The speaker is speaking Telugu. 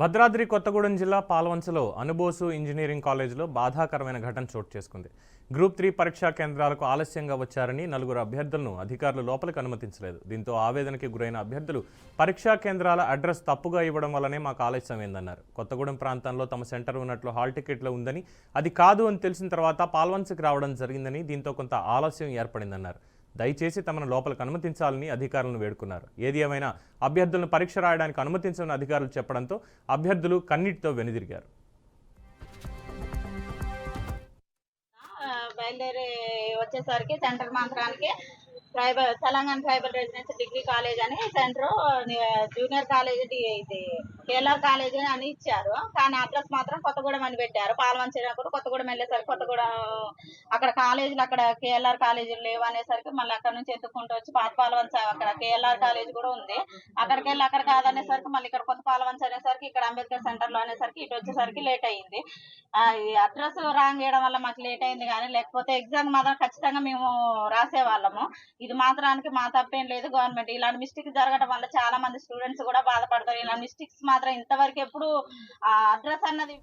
భద్రాద్రి కొత్తగూడెం జిల్లా పాల్వంచలో అనుబోసు ఇంజనీరింగ్ కాలేజీలో బాధాకరమైన ఘటన చోటు చేసుకుంది. గ్రూప్ త్రీ పరీక్షా కేంద్రాలకు ఆలస్యంగా వచ్చారని నలుగురు అభ్యర్థులను అధికారులు లోపలికి అనుమతించలేదు. దీంతో ఆవేదనకి గురైన అభ్యర్థులు పరీక్షా కేంద్రాల అడ్రస్ తప్పుగా ఇవ్వడం వల్లనే మాకు ఆలస్యమైందన్నారు కొత్తగూడెం ప్రాంతంలో తమ సెంటర్ ఉన్నట్లు హాల్ టికెట్లో ఉందని అది కాదు అని తెలిసిన తర్వాత పాల్వంచకి రావడం జరిగిందని దీంతో కొంత ఆలస్యం ఏర్పడిందన్నారు. దయచేసి తమను లోపలికి అనుమతించాలని అధికారులను వేడుకున్నారు. ఏది ఏమైనా అభ్యర్థులను పరీక్ష రాయడానికి అనుమతించమని అధికారులు చెప్పడంతో అభ్యర్థులు కన్నీటితో వెనుదిరిగారు. బయలుదేరి వచ్చేసరికి సెంటర్ మంత్రానికి tribal Telangana tribal residency degree college అని సెంటర్ జూనియర్ కాలేజ్ ఇది కేఎల్ఆర్ కాలేజ్ అని ఇచ్చారు. కానీ అడ్రస్ మాత్రం కొత్తగూడెం అని పెట్టారు. పాల్వంచినప్పుడు కొత్తగూడెం వెళ్ళేసరికి కొత్తగూడెం అక్కడ కాలేజీలు అక్కడ కేఎల్ఆర్ కాలేజీలు లేవు అనేసరికి మళ్ళీ అక్కడ నుంచి ఎత్తుకుంటూ వచ్చి పాత పాల్వంచ అక్కడ కేఎల్ఆర్ కాలేజ్ కూడా ఉంది. అక్కడికి వెళ్ళి అక్కడ కాదనేసరికి మళ్ళీ ఇక్కడ కొత్త పాల్వంచ అనేసరికి ఇక్కడ అంబేద్కర్ సెంటర్లో అనేసరికి ఇటు వచ్చేసరికి లేట్ అయ్యింది అడ్రస్ రాంగ్ చేయడం వల్ల మాకు లేట్ అయింది కానీ లేకపోతే ఎగ్జామ్ మాత్రం ఖచ్చితంగా మేము రాసేవాళ్ళము. ఇది మాత్రానికి మా తప్పేం లేదు గవర్నమెంట్. ఇలాంటి మిస్టేక్ జరగడం వల్ల చాలా మంది స్టూడెంట్స్ కూడా బాధపడతారు. ఇలాంటి మిస్టేక్స్ మాత్రం ఇంతవరకు ఎప్పుడు ఆ అడ్రస్ అన్నది